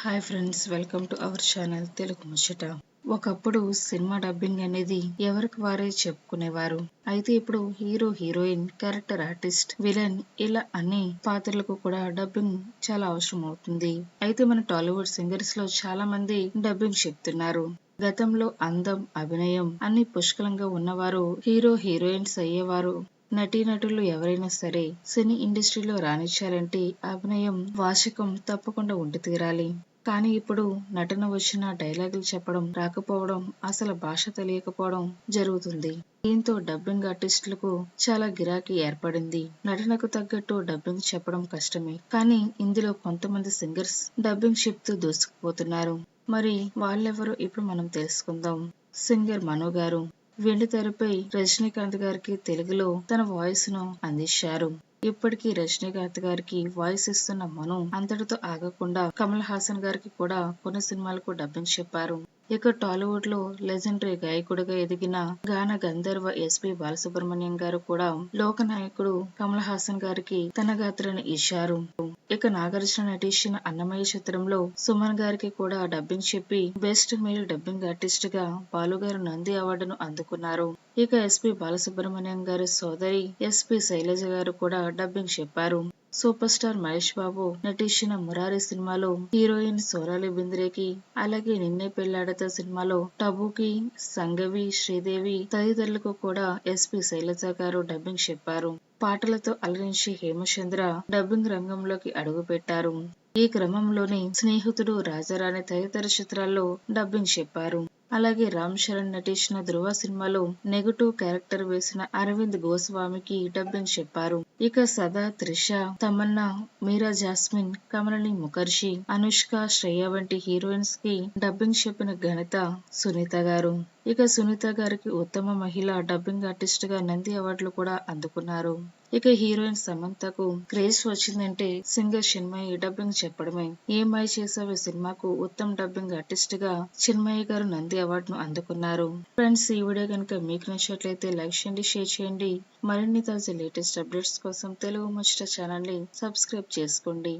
Hi friends welcome to our channel Telugu ముచ్చట ఒకప్పుడు cinema dubbing అనేది ఎవరికి వారే చెప్పుకునేవారు. అయితే ఇప్పుడు hero heroine character artist villain ఇలా అన్ని పాత్రలకు కూడా డబ్బింగ్ చాలా అవసరం అవుతుంది. అయితే మన టాలీవుడ్ సింగర్స్లో చాలా మంది డబ్బింగ్ చెప్తున్నారు. గతంలో అందం అభినయం అన్ని పుష్కలంగా ఉన్నవారు హీరో హీరోయిన్స్ అయ్యేవారు నటీనటులు ఎవరైనా సరే సినీ ఇండస్ట్రీలో రాణించాలంటే అభినయం వాచకం తప్పకుండా ఉండి తీరాలి. కానీ ఇప్పుడు నటన వచ్చిన డైలాగులు చెప్పడం రాకపోవడం అసలు భాష తెలియకపోవడం జరుగుతుంది. దీంతో డబ్బింగ్ ఆర్టిస్టులకు చాలా గిరాకీ ఏర్పడింది. నటనకు తగ్గట్టు డబ్బింగ్ చెప్పడం కష్టమే. కానీ ఇందులో కొంతమంది సింగర్స్ డబ్బింగ్ చెప్తూ దూసుకుపోతున్నారు. మరి వాళ్ళెవరో ఇప్పుడు మనం తెలుసుకుందాం. సింగర్ మనో గారు వెండి తెరపై రజనీకాంత్ గారికి తెలుగులో తన వాయిస్ను అందించారు. ఇప్పటికీ రజనీకాంత్ గారికి వాయిస్ ఇస్తున్న మను అంతటితో ఆగకుండా కమల్ హాసన్ గారికి కూడా కొన్ని సినిమాలకు డబ్బింగ్ చెప్పారు. ఇక టాలీవుడ్లో లెజెండరీ గాయకుడిగా ఎదిగిన గాన గంధర్వ ఎస్పి బాలసుబ్రహ్మణ్యం గారు కూడా లోకనాయకుడు కమల్ హాసన్ గారికి తన గాత్రను ఇచ్చారు. ఇక నాగార్జున నటించిన అన్నమయ్య చిత్రంలో సుమన్ గారికి కూడా డబ్బింగ్ చెప్పి బెస్ట్ మేల్ డబ్బింగ్ ఆర్టిస్ట్గా బాలుగారు నంది అవార్డును అందుకున్నారు. ఇక ఎస్పి బాలసుబ్రహ్మణ్యం గారి సోదరి ఎస్పి శైలజ గారు కూడా డబ్బింగ్ చెప్పారు. సూపర్ స్టార్ మహేష్ బాబు నటించిన మురారి సినిమాలో హీరోయిన్ సోరాలి బింద్రేకి అలాగే నిన్నే పెళ్ళాడత సినిమాలో టబుకి సంగవి శ్రీదేవి తదితరులకు కూడా ఎస్పి శైలజ గారు డబ్బింగ్ చెప్పారు. పాటలతో అలరించి హేమచంద్ర డబ్బింగ్ రంగంలోకి అడుగు పెట్టారు ఈ క్రమంలోనే స్నేహితుడు రాజారాణి తదితర చిత్రాల్లో డబ్బింగ్ చెప్పారు. అలాగే రామ్ చరణ్ నటించిన ధృవ సినిమాలో నెగటివ్ క్యారెక్టర్ వేసిన అరవింద్ గోస్వామికి డబ్బింగ్ చెప్పారు. ఇక సదా త్రిష తమన్నా మీరా జాస్మిన్ కమలని ముఖర్జీ అనుష్క శ్రేయ వంటి హీరోయిన్స్కి డబ్బింగ్ చెప్పిన ఘనత సునీత గారు. ఇక సునీత గారికి ఉత్తమ మహిళ డబ్బింగ్ ఆర్టిస్ట్గా నంది అవార్డులు కూడా అందుకున్నారు. ఇక హీరోయిన్ సమంతకు క్రేజ్ వచ్చిందంటే సింగర్ చిన్మయి డబ్బింగ్ చెప్పడమే. ఏమై చేసావు సినిమాకు ఉత్తమ డబ్బింగ్ ఆర్టిస్ట్గా చిన్మయ్య గారు నంది అవార్డును అందుకున్నారు. ఫ్రెండ్స్ ఈ వీడియో కనుక మీకు నచ్చినట్లయితే లైక్ చేయండి షేర్ చేయండి. మరిన్ని తాజా లేటెస్ట్ అప్డేట్స్ కోసం తెలుగు ముచ్చట ఛానల్ని సబ్స్క్రైబ్ చేసుకోండి.